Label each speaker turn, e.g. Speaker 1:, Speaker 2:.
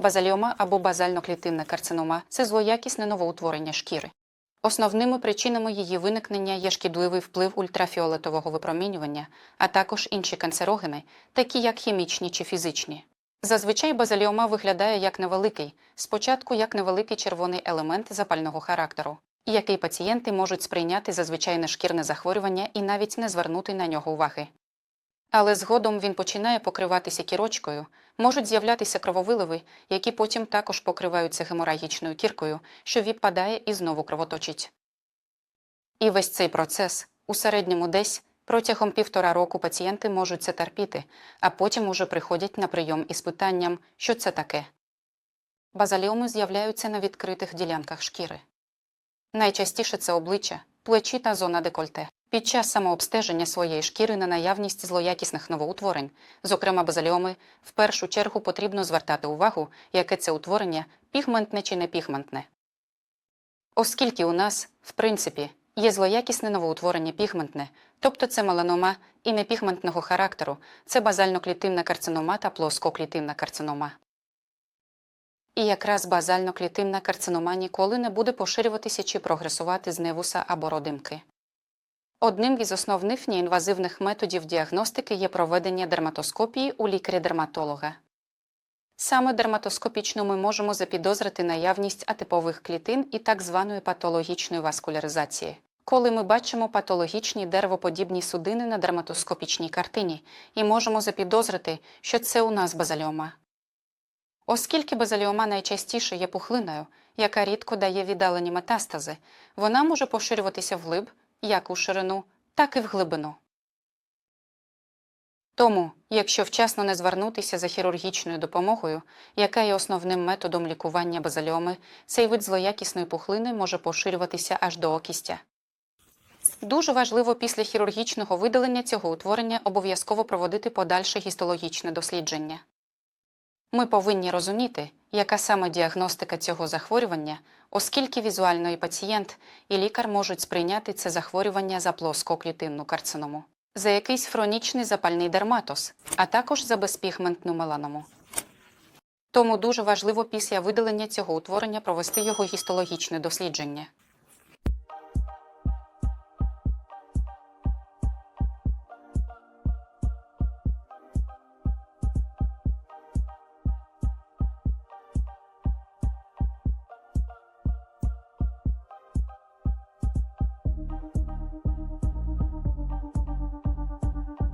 Speaker 1: Базаліома або базально-клітинна карцинома це злоякісне новоутворення шкіри. Основними причинами її виникнення є шкідливий вплив ультрафіолетового випромінювання, а також інші канцерогени, такі як хімічні чи фізичні. Зазвичай базаліома виглядає як невеликий, спочатку як невеликий червоний елемент запального характеру, який пацієнти можуть сприйняти за звичайне шкірне захворювання і навіть не звернути на нього уваги. Але згодом він починає покриватися кірочкою, можуть з'являтися крововиливи, які потім також покриваються геморагічною кіркою, що відпадає і знову кровоточить. І весь цей процес у середньому десь протягом півтора року пацієнти можуть це терпіти, а потім уже приходять на прийом із питанням, що це таке. Базаліоми з'являються на відкритих ділянках шкіри. Найчастіше це обличчя, плечі та зона декольте. Під час самообстеження своєї шкіри на наявність злоякісних новоутворень, зокрема базаліоми, в першу чергу потрібно звертати увагу, яке це утворення пігментне чи не пігментне. Оскільки у нас, в принципі, є злоякісне новоутворення пігментне, тобто це меланома і непігментного характеру, це базально-клітинна карцинома та плоскоклітинна карцинома. І якраз базально-клітинна карцинома ніколи не буде поширюватися чи прогресувати з невуса або родимки. Одним із основних неінвазивних методів діагностики є проведення дерматоскопії у лікаря-дерматолога. Саме дерматоскопічно ми можемо запідозрити наявність атипових клітин і так званої патологічної васкуляризації, коли ми бачимо патологічні деревоподібні судини на дерматоскопічній картині і можемо запідозрити, що це у нас базаліома. Оскільки базаліома найчастіше є пухлиною, яка рідко дає віддалені метастази, вона може поширюватися вглиб, як у ширину, так і в глибину. Тому, якщо вчасно не звернутися за хірургічною допомогою, яка є основним методом лікування базаліоми, цей вид злоякісної пухлини може поширюватися аж до окістя. Дуже важливо після хірургічного видалення цього утворення обов'язково проводити подальше гістологічне дослідження. Ми повинні розуміти, яка саме діагностика цього захворювання, оскільки візуально і пацієнт, і лікар можуть сприйняти це захворювання за плоскоклітинну карциному, за якийсь хронічний запальний дерматоз, а також за безпігментну меланому. Тому дуже важливо після видалення цього утворення провести його гістологічне дослідження.